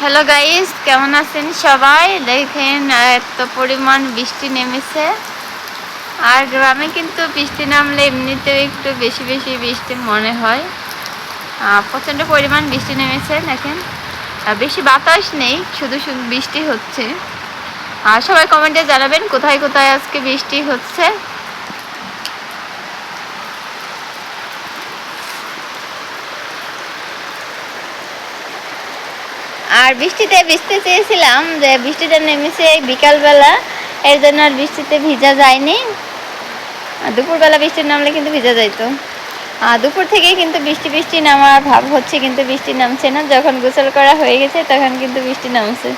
Hello guys কেমন আছেন সবাই? দেখেন, এত পরিমাণ বৃষ্টি নেমেছে। আর গ্রামে কিন্তু বৃষ্টি নামলে এমনিতেও একটু বেশি বেশি বৃষ্টি মনে হয়। প্রচণ্ড পরিমাণ বৃষ্টি নেমেছে, দেখেন। বেশি বাতাস নেই, শুধু শুধু বৃষ্টি হচ্ছে। আর সবাই কমেন্টে জানাবেন কোথায় কোথায় আজকে বৃষ্টি হচ্ছে। আর বৃষ্টিতে ভিজতে চেয়েছিলাম যে বৃষ্টিটা নেমেছে বিকালবেলা, এর জন্য আর বৃষ্টিতে ভিজা যায়নি। দুপুরবেলা বৃষ্টি নামলে কিন্তু ভিজা যাইতো। দুপুর থেকে কিন্তু বৃষ্টি বৃষ্টি নামার ভাব হচ্ছে, কিন্তু বৃষ্টি নামছে না। যখন গোসল করা হয়ে গেছে, তখন কিন্তু বৃষ্টি নামছে।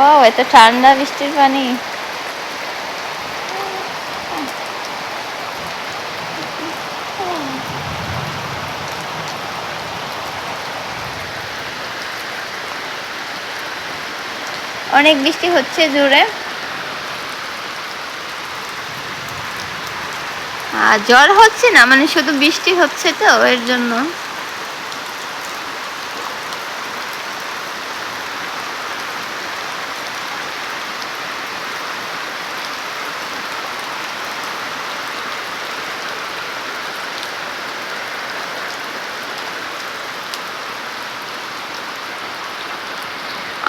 ও, এত ঠান্ডা বৃষ্টির পানি। অনেক বৃষ্টি হচ্ছে জোরে। আর জ্বর হচ্ছে না মানে শুধু বৃষ্টি হচ্ছে তো, এর জন্য।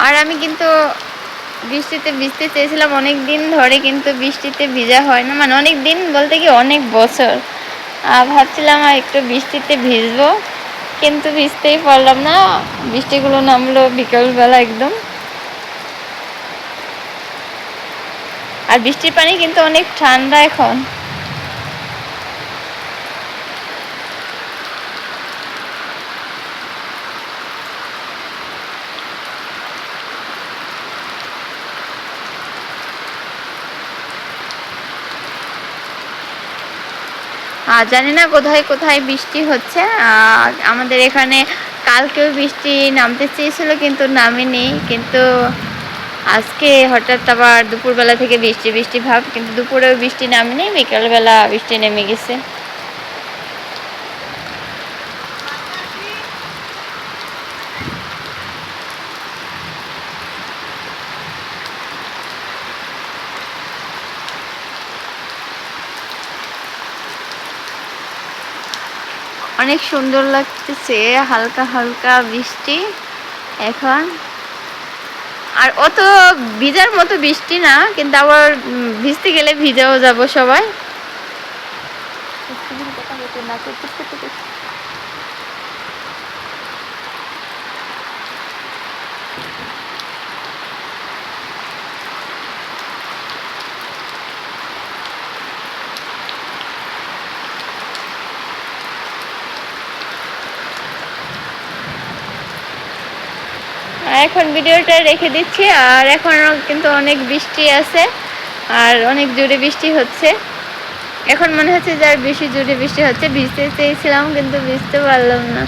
আর আমি কিন্তু বৃষ্টিতে ভিজতে চেয়েছিলাম অনেক দিন ধরে, কিন্তু বৃষ্টিতে ভিজা হয় না। মানে অনেক দিন বলতে কি অনেক বছর। ভাবছিলাম আর একটু বৃষ্টিতে ভিজবো, কিন্তু ভিজতেই পারলাম না। বৃষ্টিগুলো নামলো বিকেলবেলা একদম। আর বৃষ্টির পানি কিন্তু অনেক ঠান্ডা এখন। আর জানি না কোথায় কোথায় বৃষ্টি হচ্ছে। আমাদের এখানে কালকেও বৃষ্টি নামতে চেয়েছিল, কিন্তু নামেনি। কিন্তু আজকে হঠাৎ আবার দুপুরবেলা থেকে বৃষ্টি বৃষ্টি ভাব, কিন্তু দুপুরেও বৃষ্টি নামেনি, বিকালবেলা বৃষ্টি নেমে গেছে। অনেক সুন্দর লাগতেছে, হালকা হালকা বৃষ্টি এখন। আর অত ভিজার মতো বৃষ্টি না, কিন্তু আবার ভিজতে গেলে ভিজাও যাব সবাই। এখন ভিডিওটা রেখে দিচ্ছি, আর এখনও কিন্তু অনেক বৃষ্টি আছে, আর অনেক জোরে বৃষ্টি হচ্ছে। এখন মনে হচ্ছে যে আর বেশি জোরে বৃষ্টি হচ্ছে, ভিজতে চেয়েছিলাম কিন্তু ভিজতে পারলাম না।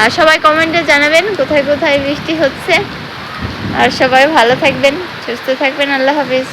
আর সবাই কমেন্টে জানাবেন কোথায় কোথায় বৃষ্টি হচ্ছে। আর সবাই ভালো থাকবেন, সুস্থ থাকবেন, আল্লাহ হাফিজ।